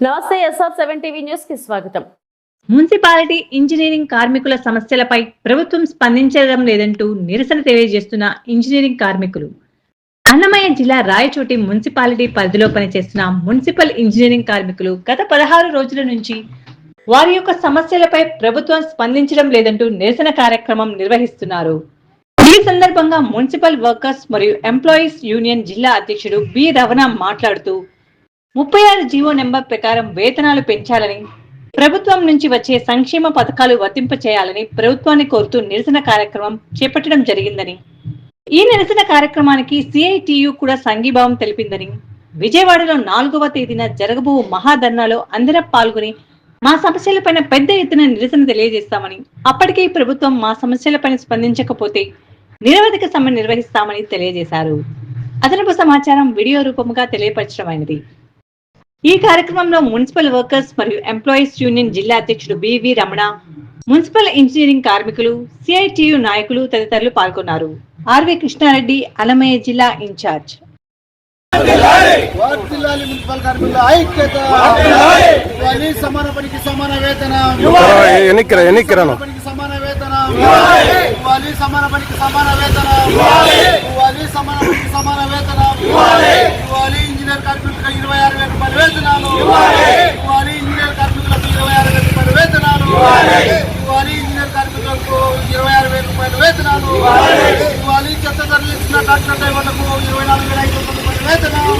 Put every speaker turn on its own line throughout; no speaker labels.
నమస్తే SR seven TV న్యూస్కి స్వాగతం.
మున్సిపాలిటీ ఇంజనీరింగ్ కార్మికుల సమస్యలపై ప్రభుత్వం స్పందించడం లేదంటూ నిరసన తెలియజేస్తున్న ఇంజనీరింగ్ కార్మికులు. అన్నమయ్య జిల్లా రాయచోటి మున్సిపాలిటీ పరిధిలో పనిచేస్తున్న మున్సిపల్ ఇంజనీరింగ్ కార్మికులు గత పదహారు రోజుల నుంచి వారి యొక్క సమస్యలపై ప్రభుత్వం స్పందించడం లేదంటూ నిరసన కార్యక్రమం నిర్వహిస్తున్నారు. ఈ సందర్భంగా మున్సిపల్ వర్కర్స్ మరియు ఎంప్లాయీస్ యూనియన్ జిల్లా అధ్యక్షుడు బి రవణ మాట్లాడుతూ ముప్పై ఆరు జీవో నెంబర్ ప్రకారం వేతనాలు పెంచాలని ప్రభుత్వం నుంచి వచ్చే సంక్షేమ పథకాలు వర్తింప చేయాలని ప్రభుత్వాన్ని కోరుతూ నిరసన కార్యక్రమం చేపట్టడం జరిగిందని. ఈ నిరసన కార్యక్రమానికి సిఐటియు కూడా సంఘీభావం తెలిపిందని. విజయవాడలో నాలుగవ తేదీన జరగబో మహాధర్నాలో అందరం పాల్గొని మా సమస్యలపైన పెద్ద ఎత్తున నిరసన తెలియజేస్తామని అప్పటికే ప్రభుత్వం మా సమస్యలపైన స్పందించకపోతే నిరవధిక సమ్మె నిర్వహిస్తామని తెలియజేశారు. అదనపు సమాచారం వీడియో రూపముగా తెలియపరచడమైనది. ఈ కార్యక్రమంలో మున్సిపల్ వర్కర్స్ మరియు ఎంప్లాయీస్ యూనియన్ జిల్లా అధ్యక్షుడు B V Ramana municipal engineering కార్మికులు సిఐటియు నాయకులు తదితరులు పాల్గొన్నారు. ఆర్వి కృష్ణారెడ్డి అలమయ్య జిల్లా ఇన్ఛార్జ్.
వర్ధిల్లాలి మున్సిపల్ కార్మికుల ఐక్యత. ఇవ్వాలి సమాన పనికి సమాన వేతన.
ఎన్నికరా ఎన్నికరాను
పనికి సమాన వేతన. ఇవ్వాలి సమాన పనికి సమాన వేతన. ఇవ్వాలి సమాన పనికి సమాన వేతన. ఇవ్వాలి ఇంజనీర్ కార్మికులకు ఇరవై ఆరు వేల రూపాయల వేతనాలు. ఇవ్వాలి. ఇంజనీర్ కార్మికులకు ఇరవై ఆరు వేల రూపాయల వేతనాలు. ఇవ్వాలి. ఇంజనీర్ కార్మికులకు ఇరవై ఆరు వేల రూపాయల వేతనాలు. ఇవ్వాలి. చెత్త తరలించిన డాక్టర్ డ్రైవర్లకు ఇరవై నాలుగు వేల ఐదు వందల రూపాయల వేతనాలు.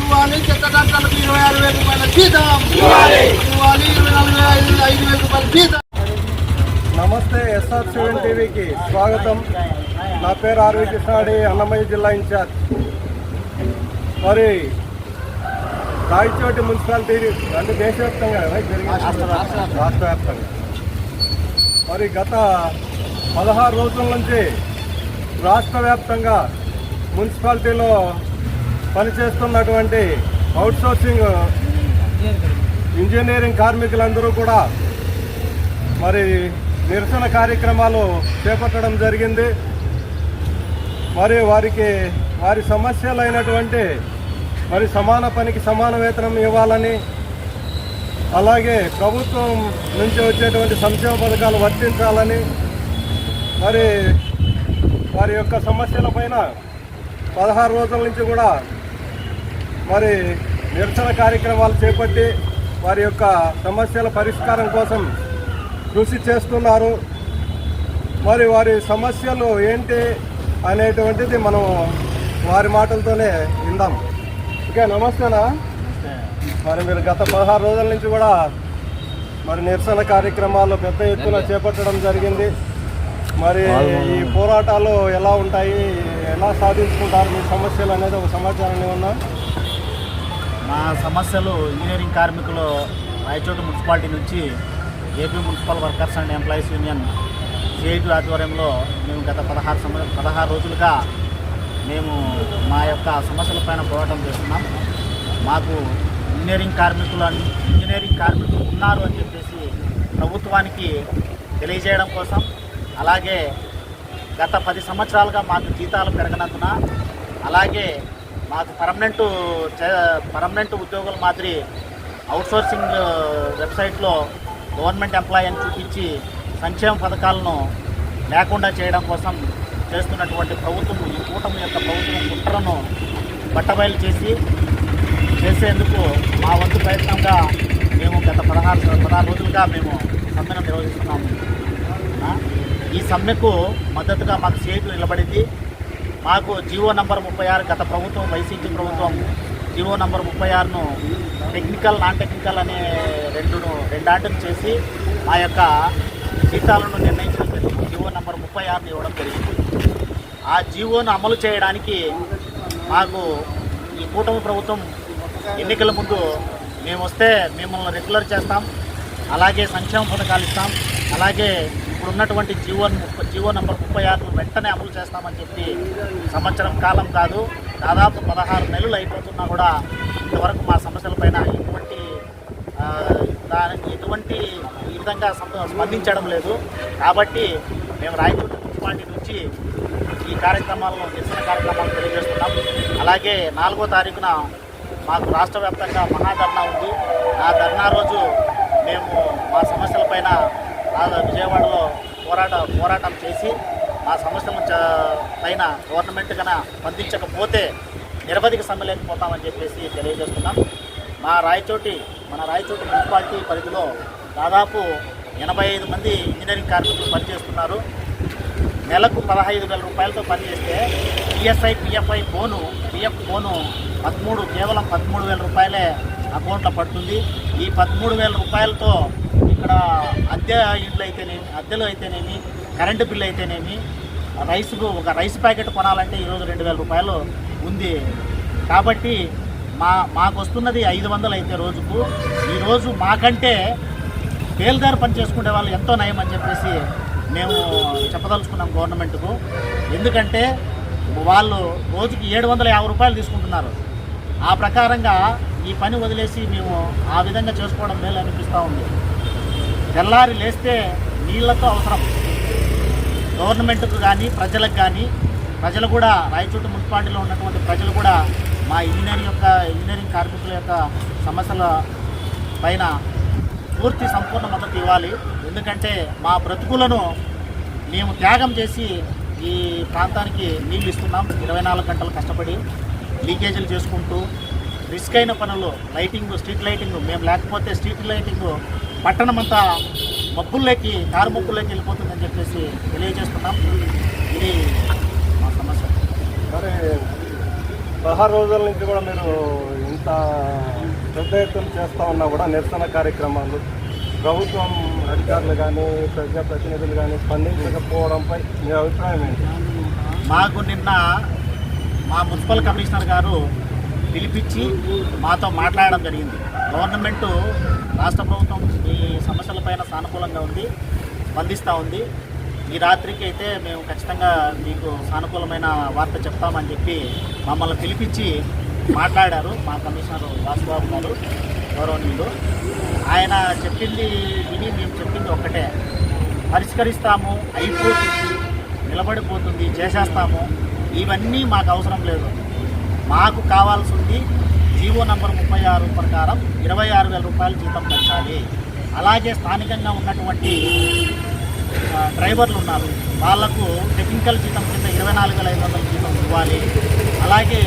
ఇవ్వాలి. చెత్త ట్రాక్టర్లకు ఇరవై ఆరు వేల రూపాయల జీతం. ఇవ్వాలి. ఇరవై నాలుగు వేల ఐదు ఐదు వేల రూపాయల జీతం.
నమస్తే ఎస్ఆర్ సెవెన్ టీవీకి స్వాగతం. నా పేరు ఆర్వి కృష్ణాడి అన్నమయ్య జిల్లా ఇన్ఛార్జ్. మరి రాయచోటి మున్సిపాలిటీ అంటే దేశవ్యాప్తంగా రాష్ట్ర వ్యాప్తంగా మరి గత పదహారు రోజుల నుంచి రాష్ట్ర వ్యాప్తంగా మున్సిపాలిటీలో పనిచేస్తున్నటువంటి అవుట్సోర్సింగ్ ఇంజనీరింగ్ కార్మికులందరూ కూడా మరి నిరసన కార్యక్రమాలు చేపట్టడం జరిగింది. మరి వారికి వారి సమస్యలైనటువంటి మరి సమాన పనికి సమాన వేతనం ఇవ్వాలని అలాగే ప్రభుత్వం నుంచి వచ్చేటువంటి సంక్షేమ పథకాలు వర్తించాలని మరి వారి యొక్క సమస్యల పైన పదహారు రోజుల నుంచి కూడా మరి నిరసన కార్యక్రమాలు చేపట్టి వారి యొక్క సమస్యల పరిష్కారం కోసం కృషి చేస్తున్నారు. మరి వారి సమస్యలు ఏంటి అనేటువంటిది మనం వారి మాటలతోనే విందాం. ఓకే నమస్తేనా? మరి మీరు గత పదహారు రోజుల నుంచి కూడా మరి నిరసన కార్యక్రమాలు పెద్ద ఎత్తున చేపట్టడం జరిగింది. మరి ఈ పోరాటాలు ఎలా ఉంటాయి ఎలా సాధించుకుంటారు మీ సమస్యలు అనేది ఒక సమాచారం ఏమన్నా
మా సమస్యలు ఇంజనీరింగ్ కార్మికులు రాయచోటి మున్సిపాలిటీ నుంచి AP municipal workers and employees union CIT ఆధ్వర్యంలో మేము గత పదహారు సమ పదహారు రోజులుగా మేము మా యొక్క సమస్యలపైన పోరాటం చేస్తున్నాం. మాకు ఇంజనీరింగ్ కార్మికులు ఇంజనీరింగ్ కార్మికులు ఉన్నారు అని చెప్పేసి ప్రభుత్వానికి తెలియజేయడం కోసం అలాగే గత పది సంవత్సరాలుగా మాకు జీతాలు పెరగనందున అలాగే మాకు పర్మనెంట్ పర్మనెంట్ ఉద్యోగుల మాదిరి అవుట్సోర్సింగ్ వెబ్సైట్లో గవర్నమెంట్ ఎంప్లాయీ అని చూపించి సంక్షేమ పథకాలను లేకుండా చేయడం కోసం చేస్తున్నటువంటి ప్రభుత్వం ఈ కూటమి యొక్క ప్రభుత్వం కుట్రను బట్టబయలు చేసి చేసేందుకు మా వంతు ప్రయత్నంగా మేము గత పదహారు పదహారు రోజులుగా మేము సమ్మెను నిర్వహిస్తున్నాము. ఈ సమ్మెకు మద్దతుగా మాకు సీట్లు నిలబడింది. మాకు జీవో నంబర్ ముప్పై ఆరు గత ప్రభుత్వం వైసీపీ ప్రభుత్వం జీవో నంబర్ ముప్పై ఆరును టెక్నికల్ నాన్ టెక్నికల్ అనే రెండును రెండాటను చేసి మా యొక్క జీతాలను నిర్ణయించడం జరిగింది జీవో నంబర్ ముప్పై ఆరుని ఇవ్వడం జరిగింది. ఆ జీవోను అమలు చేయడానికి మాకు ఈ కూటమి ప్రభుత్వం ఎన్నికల ముందు మేము వస్తే మిమ్మల్ని రెగ్యులర్ చేస్తాం అలాగే సంక్షేమ పథకాలు ఇస్తాం అలాగే ఇప్పుడున్నటువంటి జీవో జీవో నెంబర్ ముప్పై ఆరును వెంటనే అమలు చేస్తామని చెప్పి సంవత్సరం కాలం కాదు దాదాపు పదహారు నెలలు అయిపోతున్నా కూడా ఇంతవరకు మా సమస్యలపైన ఎటువంటి దానికి ఎటువంటి ఈ విధంగా స్పందించడం లేదు. కాబట్టి మేము రాయచోటి మున్సిపాలిటీ నుంచి ఈ కార్యక్రమాలను నిరసన కార్యక్రమాలు తెలియజేస్తున్నాం. అలాగే నాలుగో తారీఖున మాకు రాష్ట్ర వ్యాప్తంగా మహాధర్నా ఉంది. ఆ ధర్నా రోజు మేము మా సమస్యలపైన విజయవాడలో పోరాట పోరాటం చేసి మా సమస్యలను పైన గవర్నమెంట్ కన స్పందించకపోతే నిరవధిక సమ్మెలేకపోతామని చెప్పేసి తెలియజేస్తున్నాం. మా రాయచోటి మన రాయచోటి మున్సిపాలిటీ పరిధిలో దాదాపు ఎనభై ఐదు మంది ఇంజనీరింగ్ కార్మికులు పనిచేస్తున్నారు. నెలకు పదహైదు వేల రూపాయలతో పనిచేస్తే ఈఎస్ఐ పిఎఫ్ఐ బోను పిఎఫ్ బోను పదమూడు కేవలం పదమూడు వేల రూపాయలే అకౌంట్లో పడుతుంది. ఈ పదమూడు వేల రూపాయలతో ఇక్కడ అద్దె ఇండ్లు అయితేనేమి అద్దెలు అయితేనేమి కరెంటు బిల్లు అయితేనేమి రైస్కు ఒక రైస్ ప్యాకెట్ కొనాలంటే ఈరోజు రెండు వేల రూపాయలు ఉంది. కాబట్టి మా మాకు వస్తున్నది ఐదు వందలు అయితే రోజుకు. ఈరోజు మాకంటే బేల్దారు పని చేసుకునే వాళ్ళు ఎంతో నయం అని చెప్పేసి మేము చెప్పదలుచుకున్నాం గవర్నమెంట్కు. ఎందుకంటే వాళ్ళు రోజుకి ఏడు వందల యాభై రూపాయలు తీసుకుంటున్నారు. ఆ ప్రకారంగా ఈ పని వదిలేసి మేము ఆ విధంగా చేసుకోవడం మేలు అనిపిస్తూ ఉంది. తెల్లారి లేస్తే నీళ్ళతో అవసరం. గవర్నమెంట్కు కానీ ప్రజలకు కానీ ప్రజలు కూడా రాయచోటు మున్సిపాలిటీలో ఉన్నటువంటి ప్రజలు కూడా మా ఇంజనీరింగ్ యొక్క ఇంజనీరింగ్ కార్మికుల యొక్క సమస్యల పైన పూర్తి సంపూర్ణ మద్దతు ఇవ్వాలి. ఎందుకంటే మా బ్రతుకులను మేము త్యాగం చేసి ఈ ప్రాంతానికి నీళ్ళు ఇస్తున్నాం. ఇరవై నాలుగు గంటలు కష్టపడి లీకేజీలు చేసుకుంటూ రిస్క్ అయిన పనులు లైటింగ్ స్ట్రీట్ లైటింగ్ మేము లేకపోతే స్ట్రీట్ లైటింగ్ పట్టణం అంతా మబ్బుల్లోకి కారు మబ్బుల్లోకి వెళ్ళిపోతుందని చెప్పేసి తెలియజేస్తున్నాం. ఇది మా సమస్య.
మరి పదహారు రోజుల నుంచి కూడా మీరు ఇంత పెద్ద ఎత్తున చేస్తూ ఉన్నా కూడా నిరసన కార్యక్రమాలు ప్రభుత్వం అధికారులు కానీ ప్రజాప్రతినిధులు కానీ స్పందించకపోవడంపై మీ అభిప్రాయం ఏంటి?
మాకు నిన్న మా మున్సిపల్ కమిషనర్ గారు పిలిపించి మాతో మాట్లాడడం జరిగింది. గవర్నమెంట్ రాష్ట్ర ప్రభుత్వం ఈ సమస్యలపైన సానుకూలంగా ఉంది స్పందిస్తూ ఉంది. ఈ రాత్రికి అయితే మేము ఖచ్చితంగా మీకు సానుకూలమైన వార్త చెప్తామని చెప్పి మమ్మల్ని పిలిపించి మాట్లాడారు మా కమిషనర్ వాసుబాబు గారు. గౌరవనీయులు ఆయన చెప్పింది విని మేము చెప్పింది ఒక్కటే. పరిష్కరిస్తాము అయిపోతుంది నిలబడిపోతుంది చేసేస్తాము ఇవన్నీ మాకు అవసరం లేదు. మాకు కావాల్సింది జీవో నంబర్ ముప్పై ఆరు ప్రకారం ఇరవై ఆరు వేల రూపాయలు జీతం పెంచాలి. అలాగే స్థానికంగా ఉన్నటువంటి డ్రైవర్లు ఉన్నారు. వాళ్ళకు టెక్నికల్ జీతం కింద ఇరవై నాలుగు వేల ఐదు వందల జీతం ఇవ్వాలి. అలాగే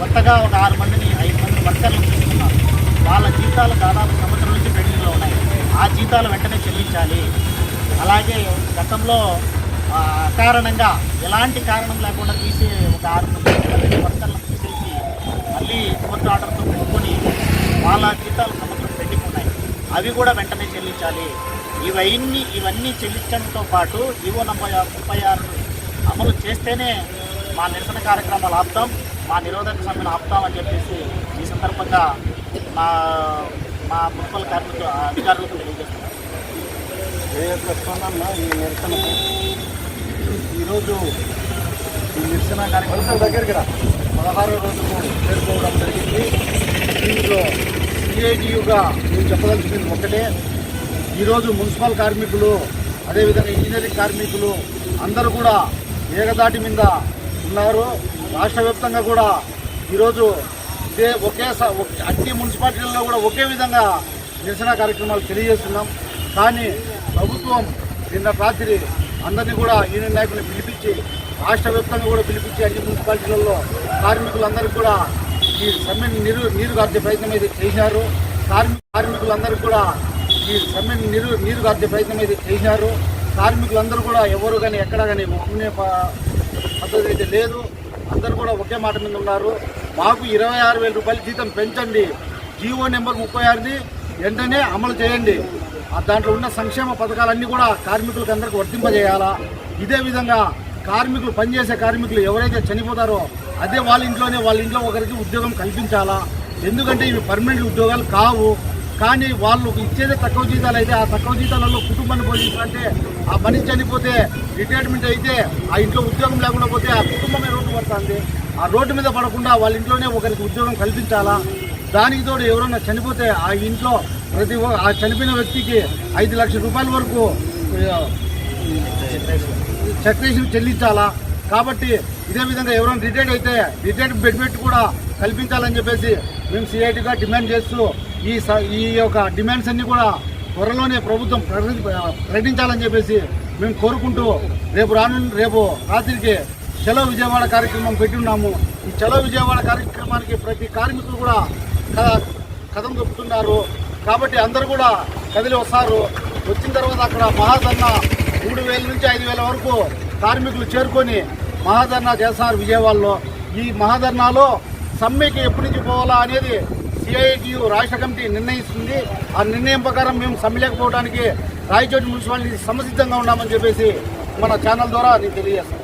కొత్తగా ఒక ఆరు మందిని ఐదు మంది వర్కర్లు వాళ్ళ జీతాలు దాదాపు సంవత్సరం నుంచి పెండింగ్లో ఉన్నాయి. ఆ జీతాలు వెంటనే చెల్లించాలి. అలాగే గతంలో అకారణంగా ఎలాంటి కారణం లేకుండా తీసే ఒక ఆరు మంది వర్కర్లను తీసేసి మళ్ళీ కోర్టు ఆర్డర్తో పెట్టుకొని వాళ్ళ జీతాలు సంవత్సరం పెండింగ్ ఉన్నాయి. అవి కూడా వెంటనే చెల్లించాలి. ఇవన్నీ ఇవన్నీ చెల్లించడంతో పాటు ఈవో నంబర్ ముప్పై ఆరు అమలు చేస్తేనే మా నిరసన కార్యక్రమాలు ఆపుతాం మా నిరోధక సమ్మెను ఆపుతామని చెప్పేసి ఈ సందర్భంగా మా మా మున్సిపల్ కార్మికులు అధికారులకు తెలియజేస్తున్నాం.
ఏ ఈ నిరసనకు
ఈరోజు ఈ నిరసన కార్యక్రమం
దగ్గరికి రా.
పదహారో రోజుకు చేరుకోవడం జరిగింది. దీంట్లో సిఐటియుగా నేను చెప్పదలుచుకుంది ఒకటే. ఈరోజు మున్సిపల్ కార్మికులు అదేవిధంగా ఇంజనీరింగ్ కార్మికులు అందరూ కూడా ఏకదాటి మీద ఉన్నారు. రాష్ట్ర వ్యాప్తంగా కూడా ఈరోజు ఇదే ఒకే ఒకే- అన్ని మున్సిపాలిటీల్లో కూడా ఒకే విధంగా నిరసన కార్యక్రమాలు తెలియజేస్తున్నాం. కానీ ప్రభుత్వం నిన్న రాత్రి అందరినీ కూడా యూనియన్ నాయకులను పిలిపించి రాష్ట్ర వ్యాప్తంగా కూడా పిలిపించి అన్ని మున్సిపాలిటీలలో కార్మికులందరికీ కూడా ఈ సమ్మెను నీరు నీరు గార్చే ప్రయత్నం అయితే చేశారు. కార్మిక కార్మికులందరూ కూడా ఈ సమ్మెను నీరు నీరు గార్చే ప్రయత్నం అయితే చేశారు. కార్మికులందరూ కూడా ఎవరు కానీ ఎక్కడ కానీ ఒప్పుకునే పద్ధతి అయితే లేదు. అందరూ కూడా ఒకే మాట మీద ఉన్నారు. మాకు ఇరవై ఆరు వేల రూపాయలు జీతం పెంచండి. జీవో నెంబర్ ముప్పై ఆరుది వెంటనే అమలు చేయండి. దాంట్లో ఉన్న సంక్షేమ పథకాలన్నీ కూడా కార్మికులకు అందరికీ వర్తింపజేయాలా? ఇదే విధంగా కార్మికులు పనిచేసే కార్మికులు ఎవరైతే చనిపోతారో అదే వాళ్ళ ఇంట్లోనే వాళ్ళ ఇంట్లో ఒకరికి ఉద్యోగం కల్పించాలా? ఎందుకంటే ఇవి పర్మనెంట్ ఉద్యోగాలు కావు. కానీ వాళ్ళు ఇచ్చేదే తక్కువ జీతాలు అయితే ఆ తక్కువ జీతాలలో కుటుంబాన్ని పోషించాలంటే ఆ మనిషి చనిపోతే రిటైర్మెంట్ అయితే ఆ ఇంట్లో ఉద్యోగం లేకుండా పోతే ఆ కుటుంబమే రోడ్డు పడుతుంది? ఆ రోడ్డు మీద పడకుండా వాళ్ళ ఇంట్లోనే ఒకరికి ఉద్యోగం కల్పించాలా? దానికి తోడు ఎవరైనా చనిపోతే ఆ ఇంట్లో ప్రతి ఆ చనిపోయిన వ్యక్తికి ఐదు లక్షల రూపాయల వరకు చక్రేషన్ చెల్లించాలా? కాబట్టి ఇదే విధంగా ఎవరైనా రిటైర్డ్ అయితే రిటైర్డ్ బెడ్ పెట్టి కూడా కల్పించాలని చెప్పేసి మేము సిఐటిగా డిమాండ్ చేస్తూ ఈ స- ఈ యొక్క డిమాండ్స్ అన్నీ కూడా త్వరలోనే ప్రభుత్వం ప్రకటించాలని చెప్పేసి మేము కోరుకుంటూ రేపు రాను రేపు రాత్రికి చలో విజయవాడ కార్యక్రమం పెట్టి ఉన్నాము ఈ చలో విజయవాడ కార్యక్రమానికి ప్రతి కార్మికులు కూడా కథ కథం చెప్తున్నారు కాబట్టి అందరూ కూడా కదిలి వస్తారు. వచ్చిన తర్వాత అక్కడ మహాధర్ణ మూడు వేల నుంచి ఐదు వేల వరకు కార్మికులు చేరుకొని మహాధర్నా చేస్తారు విజయవాడలో. ఈ మహాధర్నాలో సమ్మెకి ఎప్పటి నుంచి పోవాలా అనేది సిఐటియు రాష్ట్ర కమిటీ నిర్ణయిస్తుంది. ఆ నిర్ణయం ప్రకారం మేము సమ్మెలేకపోవడానికి రాయచోటి మున్సిపాలిటీ సమసిద్ధంగా ఉన్నామని చెప్పేసి మన ఛానల్ ద్వారా నేను తెలియజేస్తాను.